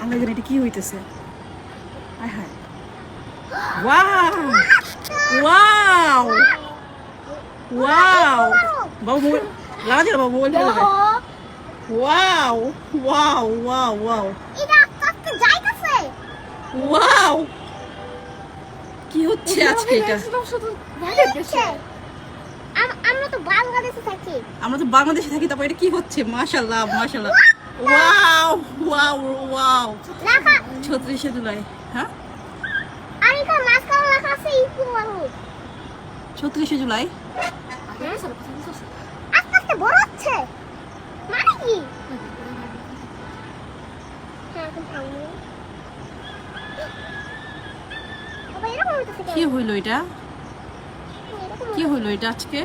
আল্লাহ জানে এটা কি হইতেছে। আয় হায়। ওয়াও ওয়াও ওয়াও বাবু লাগা দিল বাবু wow wow wow wow wow কি হচ্ছে আজকে এটা? আমরা তো বাংলাদেশে থাকি। আমরা তো বাংলাদেশে থাকি তারপর এটা কি হচ্ছে? মাশাল্লাহ মাশাল্লাহ ওয়াও ওয়াও ওয়াও লেখা ছত্রিশে জুলাই হ্যাঁ? লেখা আছে ইকো মানুষ ছত্রিশে জুলাই আস্তে আস্তে বড় হচ্ছে। মানে কি? হ্যাঁ কি হইল এটা? কি হইল এটা আজকে?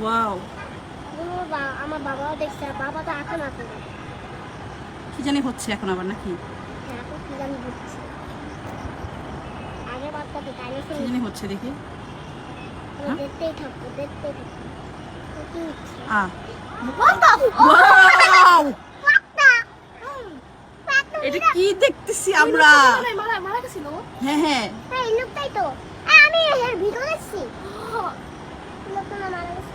ওয়াও আমার আমার বাবাও দেখছে বাবা তো এখন এখন কি জানি হচ্ছে এখন আবার নাকি? হ্যাঁ এখন কি জানি বুঝছি আগে বাচ্চাকে ডাইনোসর কি জানি হচ্ছে দেখি। হ্যাঁ? দেখতেই থাকব দেখতেই থাকব। আ। এটা কি দেখতেছি আমরা? হ্যাঁ হ্যাঁ। হ্যাঁ এই লোকটাই তো। আমি এর ভিডিও দেখছি লোকটা না মারা গেছে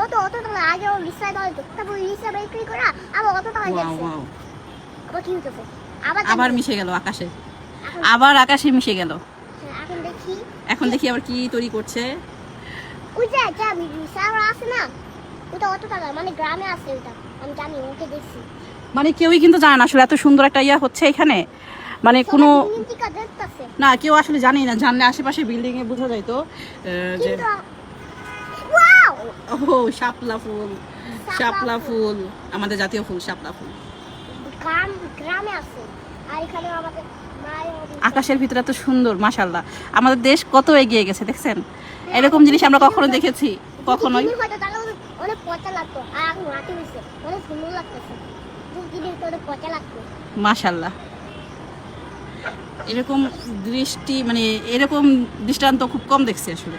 ও তো অত টাকা আগে ও দাঁড়াতো তারপর বিক্রি করে আবার অত টাকা ওয়াও আবার কি আবার আবার মিশে গেল আকাশে। আবার আকাশে মিশে গেল। হ্যাঁ, এখন দেখি। এখন দেখি আবার কি তৈরি করছে। ওই যে যা আছে না ওটা অত টাকা মানে গ্রামে আছে ওটা আমি জানি ওকে দেখছি। মানে কেউই কিন্তু জানে না আসলে এত সুন্দর একটা ইয়া হচ্ছে এখানে। মানে কোনো না কেউ আসলে জানে না জানলে আশেপাশে বিল্ডিং এ বোঝা যাইতো আহ, যে ও শাপলা ফুল শাপলা ফুল আমাদের জাতীয় ফুল শাপলা ফুল। গ্রামে আছে। আর এখানে আমাদের আকাশের ভিতরে এত সুন্দর মাশাল্লাহ আমাদের দেশ কত এগিয়ে গেছে দেখছেন? এরকম জিনিস আমরা কখনো দেখেছি কখনোই। মাশাল্লাহ এরকম দৃষ্টি মানে এরকম দৃষ্টান্ত খুব কম দেখছি আসলে।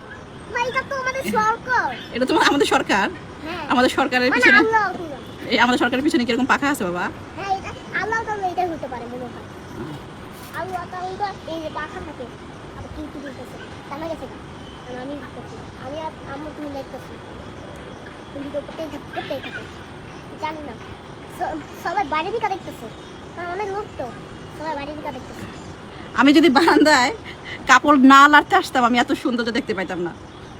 এটা তো আমাদের সরকার। আমাদের হ্যাঁ। আমাদের সরকারের মানে পিছনে এই আমাদের সরকারের পিছনে কীরকম পাখা আছে বাবা? হ্যাঁ হয়। সবাই দিকে দেখতেছে। অনেক লোক তো। সবাই বাইরে দিকে দেখতেছে। আমি যদি বারান্দায় কাপড় না লাড়তে আসতাম আমি এত সৌন্দর্য দেখতে পাইতাম না।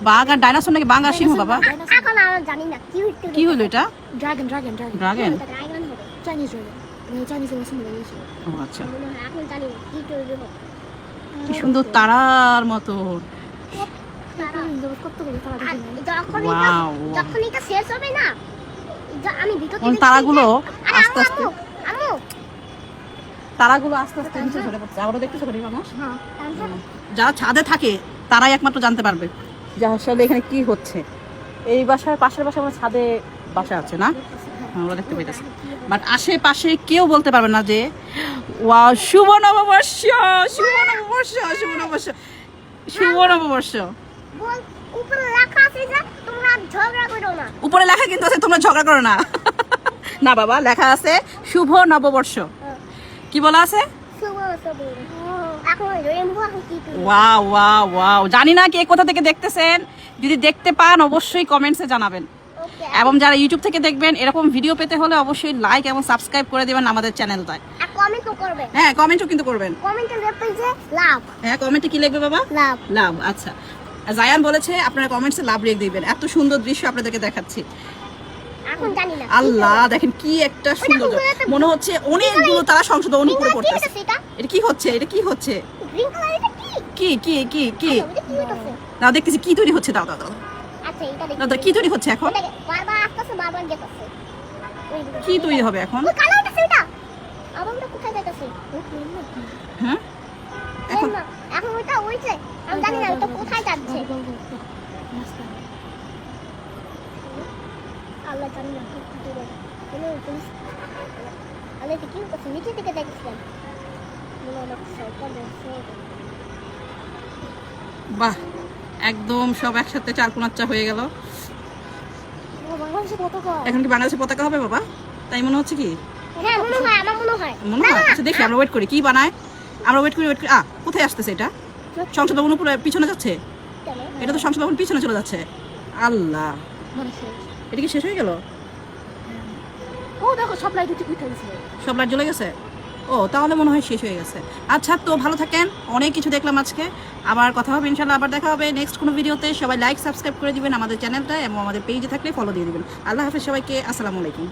বাঘ আর ডাইনোসর নাকি বাঘ আর সিংহ বাবা? এখন জানি না কি হইতে কি হলো এটা? Dragon dragon dragon. Dragon? Dragon হবে চাইনিজ ড্রাগন। চাইনিজ সিম্বলাইজেশন ও আচ্ছা। এখন জানি কি তৈরি হবে। কি সুন্দর তারার মতো তারা কতগুলো তারা আর দেখি যখন এটা Wow, wow. যখন এটা শেষ হবে না আমি ভিতর থেকে তারাগুলো আস্তে আস্তে- তারাগুলো আস্তে আস্তে নিচে ঝরে পড়ছে। আবারও দেখতেছো মানুষ? হ্যাঁ যারা ছাদে থাকে তারাই একমাত্র জানতে পারবে। যে আসলে এখানে কি হচ্ছে? এই বাসার পাশের বাসা আমার ছাদে বাসা আছে না? আমরা দেখতে পাইতেছি। বাট আশেপাশে কেউ বলতে পারবে না যে ওয়া শুভ নববর্ষ শুভ নববর্ষ শুভ নববর্ষ শুভ নববর্ষ। উপরে লেখা তোমরা ঝগড়া করো না। উপরে লেখা কিন্তু আছে তোমরা ঝগড়া করো না। না বাবা লেখা আছে শুভ নববর্ষ। কি বলা আছে? ওয়াও ওয়াও ওয়াও জানি না কে কোথা থেকে দেখতেছেন। যদি দেখতে পান অবশ্যই কমেন্টসে জানাবেন। এবং যারা ইউটিউব থেকে দেখবেন এরকম ভিডিও পেতে হলে অবশ্যই লাইক এবং সাবস্ক্রাইব করে দেবেন আমাদের চ্যানেলটায় হ্যাঁ কমেন্টও কিন্তু করবেন। হ্যাঁ কমেন্টে কি লিখবে বাবা? লাভ। লাভ আচ্ছা। জায়ান বলেছে আপনারা কমেন্টসে লাভ রেখে দিবেন। এত সুন্দর দৃশ্য আপনাদেরকে দেখাচ্ছি। আল্লাহ দেখেন কি একটা সৌন্দর্য মনে হচ্ছে অনেকগুলো তারা কালার কি পড়তেছে এটা কি হচ্ছে এটা কি হচ্ছে গ্রিন কালার এটা কি কি কি কি দাও দেখতেছি কি তৈরি হচ্ছে দাও দাও আচ্ছা দাও কি তৈরি হচ্ছে এখন। কি তৈরি হবে এখন হ্যাঁ এখন ওইটা ওইছে আমি জানি না ওটা কোথায় যাচ্ছে আল্লাহ জানি না কি কি করে। কোনো পুলিশ আল্লাহ এটা কি করছে নিচে থেকে দেখছিলাম মনে হলো সরকার বাহ একদম সব একসাথে চার কোনাচ্চা হয়ে গেল। এখন কি বাংলাদেশের পতাকা হবে বাবা? তাই মনে হচ্ছে কি? হ্যাঁ মনে হয় আচ্ছা দেখি আমরা ওয়েট করি। কি বানায়? আমরা ওয়েট করি ওয়েট করি। আ কোথায় আসতেছে এটা? সংসদ ভবন উপরে পিছনে যাচ্ছে? এটা তো সংসদ ভবন পিছনে চলে যাচ্ছে। আল্লাহ। এটা কি শেষ হয়ে গেল? ও দেখো সব লাইট উঠে উঠে গেছে। সব লাইট জ্বলে গেছে? ও তাহলে মনে হয় শেষ হয়ে গেছে। আচ্ছা তো ভালো থাকেন। অনেক কিছু দেখলাম আজকে। আবার কথা হবে ইনশাল্লাহ আবার দেখা হবে নেক্সট কোনো ভিডিওতে সবাই লাইক সাবস্ক্রাইব করে দিবেন আমাদের চ্যানেলটা এবং আমাদের পেজে থাকলে ফলো দিয়ে দিবেন। আল্লাহ হাফেজ সবাইকে আসসালামু আলাইকুম।